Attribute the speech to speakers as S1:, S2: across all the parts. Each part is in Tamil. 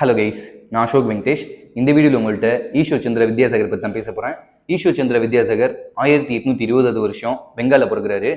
S1: ஹலோ கைஸ் நான் அசோக் வெங்கடேஷ். இந்த வீடியோவில் உங்கள்கிட்ட ஈஸ்வர் சந்திர வித்யாசாகர் பற்றி தான் பேச போகிறேன் ஈஸ்வர் சந்திர வித்யாசாகர் ஆயிரத்தி எட்நூத்தி இருபதாவது வருஷம் பெங்காலில் பிறகுறாரு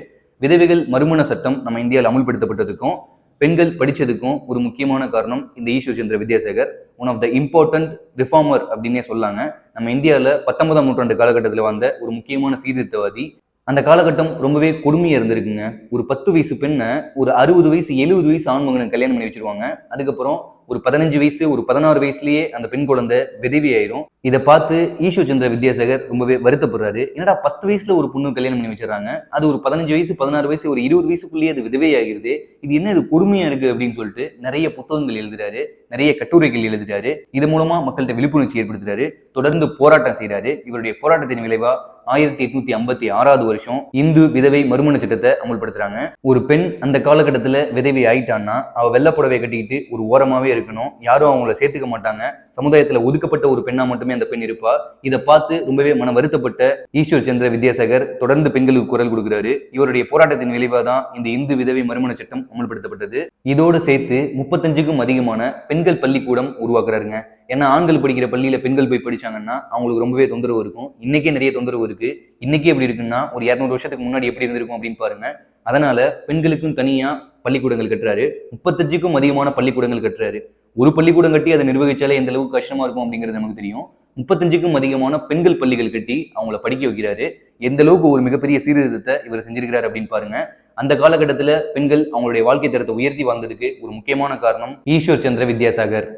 S1: விதவைகள் மறுமண சட்டம் நம்ம இந்தியாவில் அமுல்படுத்தப்பட்டதுக்கும் பெண்கள் படித்ததுக்கும் ஒரு முக்கியமான காரணம் இந்த Ishwar Chandra Vidyasagar. One of the important reformer அப்படின்னே சொல்லாங்க. நம்ம இந்தியாவில் பத்தொன்பதாம் நூற்றாண்டு காலகட்டத்தில் வந்த ஒரு முக்கியமான சீர்திருத்தவாதி அந்த காலகட்டம் ரொம்பவே கொடுமையாக இருந்திருக்குங்க. ஒரு பத்து வயசு பெண்ணை ஒரு அறுபது வயசு எழுபது வயசு ஆண் கல்யாணம் பண்ணி வச்சிருவாங்க. அதுக்கப்புறம் ஒரு பதினஞ்சு வயசு ஒரு பதினாறு வயசுலயே அந்த பெண் குழந்தை விதவி ஆயிரும். இதை பார்த்து ஈஸ்வர் சந்திர வித்யாசாகர் ரொம்பவே வருத்தப்படுறாரு. என்னடா பத்து வயசுல ஒரு பொண்ணு கல்யாணம் பண்ணி வச்சிடறாங்க. அது ஒரு பதினஞ்சு வயசு பதினாறு வயசு ஒரு இருபது வயசுக்குள்ளேயே அது விதவை ஆகிருது. இது என்ன இது கொடுமையா இருக்கு அப்படின்னு சொல்லிட்டு நிறைய புத்தகங்கள் எழுதுறாரு. நிறைய கட்டுரைகள் எழுதுறாரு. இது மூலமா மக்கள்கிட்ட விழிப்புணர்ச்சி ஏற்படுத்துறாரு. தொடர்ந்து போராட்டம் செய்யறாரு இவருடைய போராட்டத்தின் விளைவா ஆயிரத்தி எட்நூத்தி ஐம்பத்தி ஆறாவது வருஷம் இந்து விதவை மறுமண சட்டத்தை அமல்படுத்துறாங்க. ஒரு பெண் அந்த காலகட்டத்துல விதவை ஆயிட்டான்னா அவ வெள்ளை புடவை கட்டிக்கிட்டு ஒரு ஓரமாவே இருக்கணும். யாரும் அவங்கள சேர்த்துக்க மாட்டாங்க. சமுதாயத்துல ஒதுக்கப்பட்ட ஒரு பெண்ணா மட்டுமே அந்த பெண் இருப்பா. இதை பார்த்து ரொம்பவே மன வருத்தப்பட்ட ஈஸ்வர் சந்திர வித்யாசாகர் தொடர்ந்து பெண்களுக்கு குரல் கொடுக்கிறாரு. இவருடைய போராட்டத்தின் விளைவாக தான் இந்த இந்து விதவை மறுமண சட்டம் அமல்படுத்தப்பட்டது. இதோடு சேர்த்து முப்பத்தஞ்சுக்கும் அதிகமான பெண்கள் பள்ளிக்கூடம் உருவாக்குறாருங்க. ஏன்னா ஆண்கள் படிக்கிற பள்ளியில பெண்கள் போய் படிச்சாங்கன்னா அவங்களுக்கு ரொம்பவே தொந்தரவு இருக்கும். இன்னைக்கே நிறைய தொந்தரவு இருக்கு. இன்னைக்கு எப்படி இருக்குன்னா ஒரு இரநூறு வருஷத்துக்கு முன்னாடி எப்படி இருந்திருக்கும் அப்படின்னு பாருங்க. அதனால பெண்களுக்கும் தனியா பள்ளிக்கூடங்கள் கட்டுறாரு. முப்பத்தஞ்சுக்கும் அதிகமான பள்ளிக்கூடங்கள் கட்டுறாரு. ஒரு பள்ளிக்கூடம் கட்டி அதை நிர்வகிச்சாலே எந்த அளவுக்கு கஷ்டமா இருக்கும் அப்படிங்கிறது நமக்கு தெரியும். முப்பத்தஞ்சுக்கும் அதிகமான பெண்கள் பள்ளிகள் கட்டி அவங்கள படிக்க வைக்கிறாரு. எந்த அளவுக்கு ஒரு மிகப்பெரிய சீர்திருத்தத்தை இவர் செஞ்சிருக்கிறார் அப்படின்னு பாருங்க. அந்த காலகட்டத்துல பெண்கள் அவங்களுடைய வாழ்க்கை தரத்தை உயர்த்தி வாழ்ந்ததுக்கு ஒரு முக்கியமான காரணம் ஈஸ்வர் சந்திர வித்யாசாகர்.